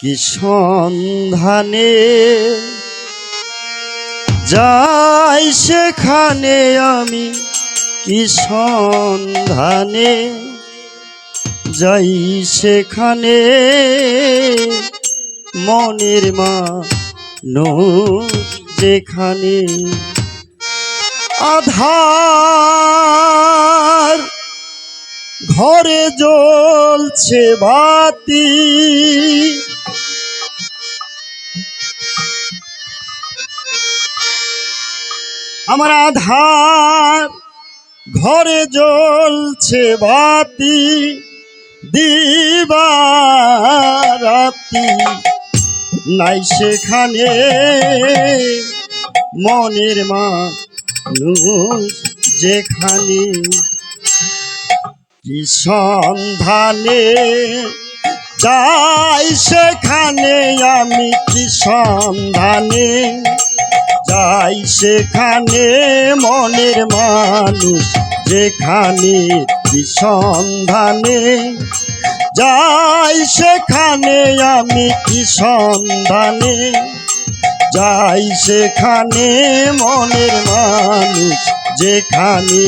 কি সন্ধানে যাই সেখানে আমি? কি সন্ধানে যাই সেখানে? মনের মা যেখানে আধার ঘরে জ্বলছে বাতি আমার আধার ঘরে জ্বলছে বাতি দিবারাতি নাই সেখানে মনের মা যেখানে কি সন্ধানে যাই সেখানে, আমি কি সন্ধানে? যাই সেখানে মনের মানুষ, যেখানে কি সন্ধানে? যাই সেখানে, আমি কি সন্ধানে? যাই সেখানে মনের মানুষ, যেখানে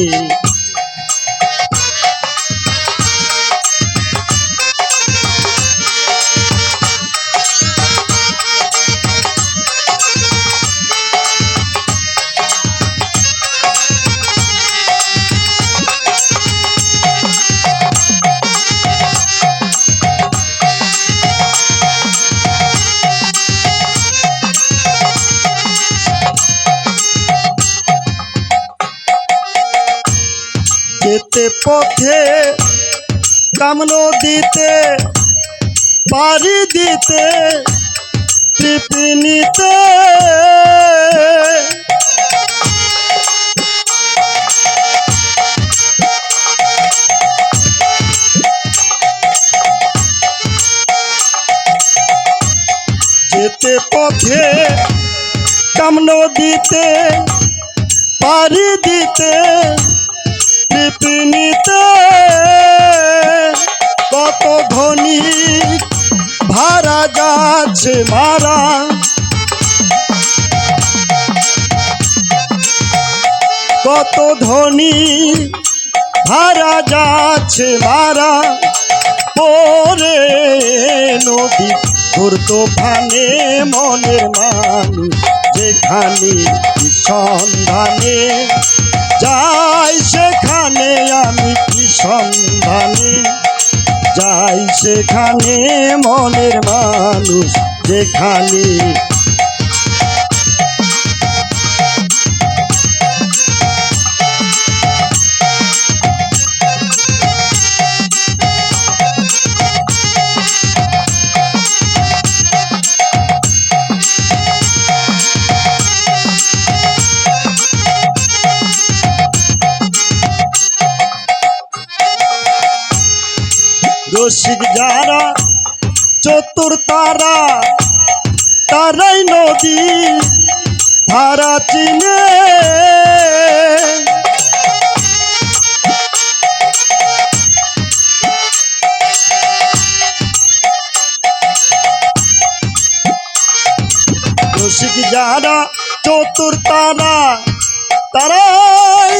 যেতে পথে কামন দিতে পারি দিতে তৃপ্তিনিতে যেতে পথে কামন দিতে পারি দিতে কৃপিনিতে কত ধনী। ভাড়া যাচ্ছে মারা। কত ধনী। ভাড়া যাচ্ছে মারা। পরে নদী ঘুরতো ফানে মনের মানুষ। যেখানে সন্ধানে সেখানে আমি কি সন্ধানে? যাই সেখানে মনের মানুষ যেখানে রসিক যারা, চতুর তারা, তারাই নদী ধারা চিনে। রসিক যারা, চতুর তারা, তারাই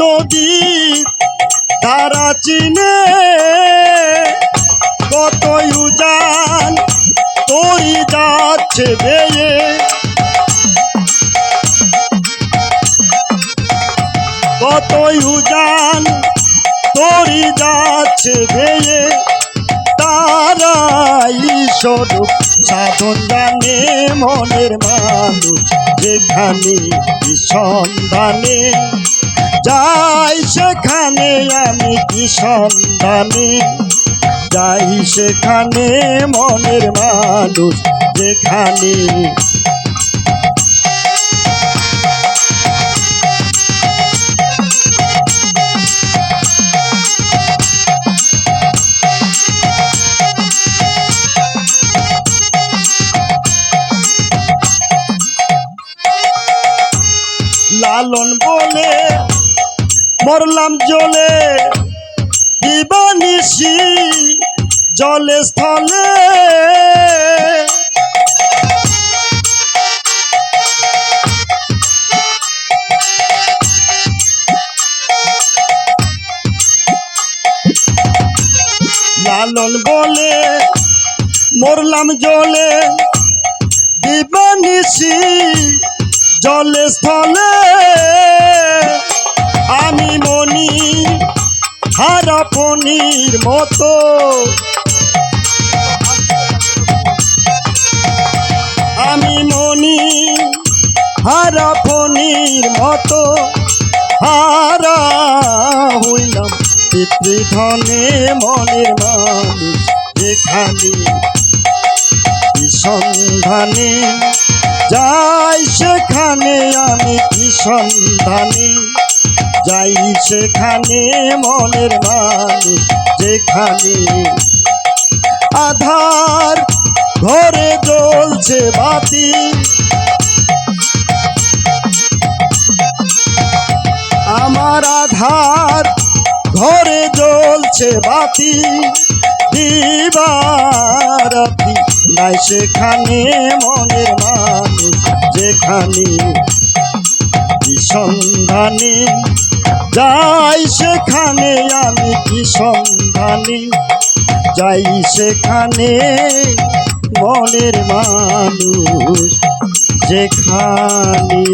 নদী ধারা চিনে। কত উজান তোরি যাচ্ছে বেয়ে? কত উজান তোরি যাচ্ছে বেয়ে? তারাই স্বরূপ, সাধন জানে মনের মানুষ, যেখানে সন্ধানে যাই, সেখানে আমি কি সন্ধানে যাই সেখানে মনের মানুষ যেখানে। লালন বলে মরলাম জ্বলে জলে স্থলে। লালন বলে মরলাম জলে দিবানিসি জলে স্থলে। আমি মনি হারাপনির মতো আমি মনি হারাপনির মতো হারা হইলাম। পিতৃধনে মনের মানুষ যেখানে সন্ধানে যাই সেখানে আমি কি সন্ধানে যাই সেখানে মনের মানুষ যেখানে আধার ঘরে জ্বলছে বাতি। আমার আধার ঘরে জ্বলছে বাতি। দিবারাতি নাই সেখানে মনের মানুষ, যেখানে সন্ধানে যাই সেখানে, আমি কি সন্ধানে যাই সেখানে মনের মানুষ যেখানে।